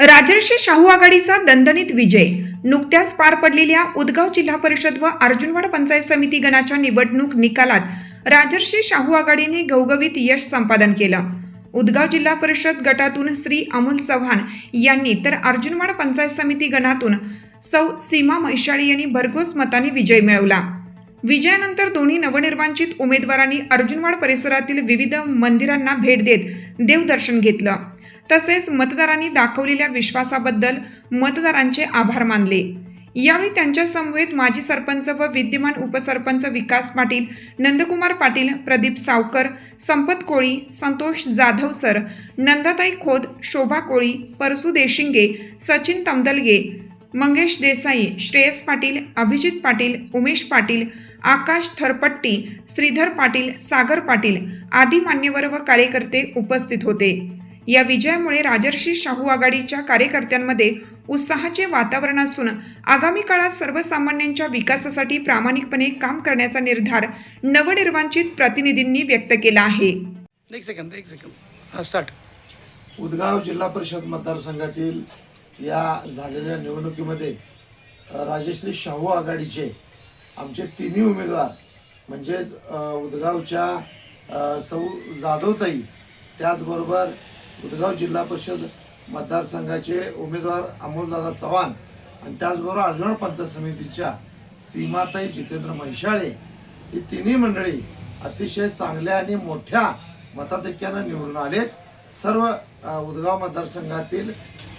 राजर्षी शाहू आघाडीचा दणदणीत विजय. नुकत्याच पार पडलेल्या उदगाव जिल्हा परिषद व अर्जुनवाड पंचायत समिती गणाच्या निवडणूक निकालात राजर्षी शाहू आघाडीने घवघवीत यश संपादन केलं. उदगाव जिल्हा परिषद गटातून श्री अमोल चव्हाण यांनी तर अर्जुनवाड पंचायत समिती गणातून सौ सीमा म्हैशाळी यांनी भरघोस मताने विजय मिळवला. विजयानंतर दोन्ही नवनिर्वाचित उमेदवारांनी अर्जुनवाड परिसरातील विविध मंदिरांना भेट देत देवदर्शन घेतलं. तसेच मतदारांनी दाखवलेल्या विश्वासाबद्दल मतदारांचे आभार मानले. यावेळी त्यांच्या समवेत माजी सरपंच व विद्यमान उपसरपंच विकास पाटील नंदकुमार पाटील प्रदीप सावकर संपत कोळी संतोष जाधव सर नंदाताई खोद शोभा कोळी परसू देशिंगे सचिन तमदलगे मंगेश देसाई श्रेयस पाटील अभिजित पाटील उमेश पाटील आकाश थरपट्टी श्रीधर पाटील सागर पाटील आदी मान्यवर व कार्यकर्ते उपस्थित होते. या विजयामुळे राजर्षी शाहू आघाडीच्या कार्यकर्त्यांमध्ये उत्साहाचे वातावरण असून आगामी काळात सर्वसामान्यांच्या विकासासाठी प्रामाणिकपणे काम करण्याचा निर्धार नवनिर्वाचित प्रतिनिधींनी व्यक्त केला आहे. एक सेकंद एक सेकंद हा स्टार्ट उदगाव जिल्हा परिषद मतदारसंघातील या झालेल्या निवडणुकीमध्ये राजश्री शाहू आघाडीचे आमचे तिन्ही उमेदवार म्हणजेच उदगावच्या सौ जाधवताई त्याचबरोबर उदगाव जिल्हा परिषद मतदारसंघाचे उमेदवार अमोलदादा चव्हाण आणि त्याचबरोबर अर्जुन पंचायत समितीच्या सीमाताई जितेंद्र म्हैशाळे ही तिन्ही मंडळी अतिशय चांगल्या आणि मोठ्या मताधिक्यानं निवडून आलेत. सर्व उदगाव मतदारसंघातील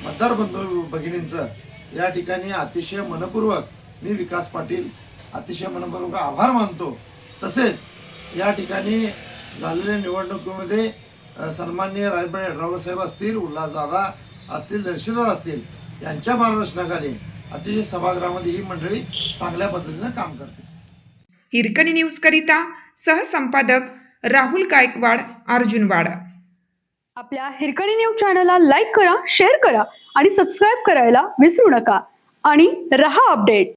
मतदार बंधू भगिनींचं या ठिकाणी अतिशय मनपूर्वक मी विकास पाटील अतिशय मनपूर्वक आभार मानतो. तसेच या ठिकाणी झालेल्या निवडणुकीमध्ये सन्माननीय राजबळे रावसाहेब असतील उल्हासदादा असतील दर्शीदार असतील यांच्या मार्गदर्शनाखाली अतिशय सभागृहामध्ये ही मंडळी चांगल्या पद्धतीनं काम करते. हिरकणी न्यूज करिता सहसंपादक राहुल गायकवाड अर्जुनवाड आपल्या हिरकणी न्यूज चॅनलला लाईक करा शेअर करा आणि सबस्क्राईब करायला विसरू नका. आणि रहा अपडेट.